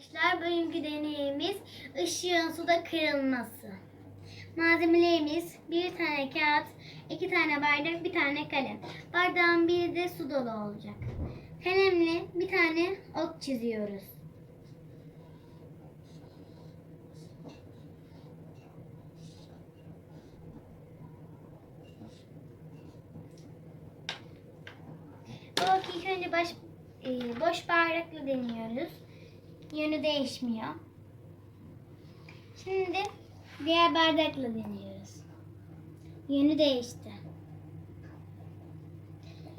Arkadaşlar bugünkü deneyimiz ışığın suda kırılması. Malzemelerimiz bir tane kağıt, iki tane bardak, bir tane kalem. Bardağın biri de su dolu olacak. Kalemle bir tane ok çiziyoruz. Oku ilk önce baş, e, boş bardakla deniyoruz. Yönü değişmiyor. Şimdi diğer bardakla deniyoruz. Yönü değişti.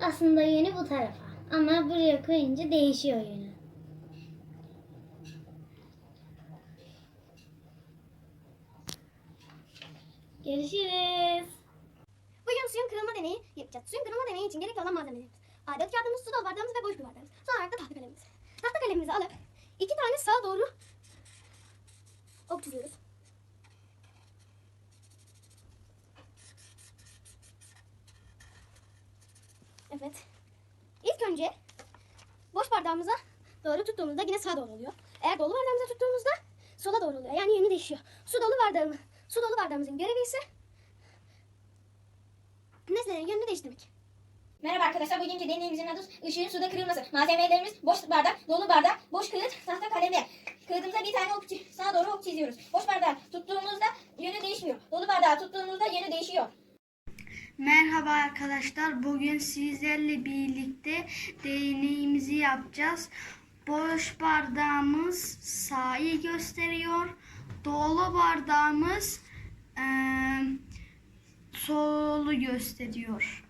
Aslında yönü bu tarafa. Ama buraya koyunca değişiyor yönü. Görüşürüz. Bugün suyun kırılma deneyi yapacağız. Suyun kırılma deneyi için gerekli olan malzemelerimiz. A4 kağıdımız, su dolu bardağımız ve boş bir bardağımız. Son olarak da tahta kalemimiz. Tahta kalemimizi alıp sağa doğru ok çiziyoruz. Evet. İlk önce boş bardağımıza doğru tuttuğumuzda yine sağa doğru oluyor. Eğer dolu bardağımıza tuttuğumuzda sola doğru oluyor. Yani yönü değişiyor. Su dolu bardağımı, su dolu bardağımızın görevi ise nesnelerin yönünü değiştirmek. Merhaba arkadaşlar, bugünkü deneyimizin adı ışığın suda kırılması. Malzemelerimiz boş bardak, dolu bardak, boş kağıt, tahta kalemler. Kağıdımıza bir tane ok, sağa doğru ok çiziyoruz. Boş bardağı tuttuğumuzda yönü değişmiyor. Dolu bardağı tuttuğumuzda yönü değişiyor. Merhaba arkadaşlar. Bugün sizlerle birlikte deneyimizi yapacağız. Boş bardağımız sağı gösteriyor. Dolu bardağımız eee, solu gösteriyor.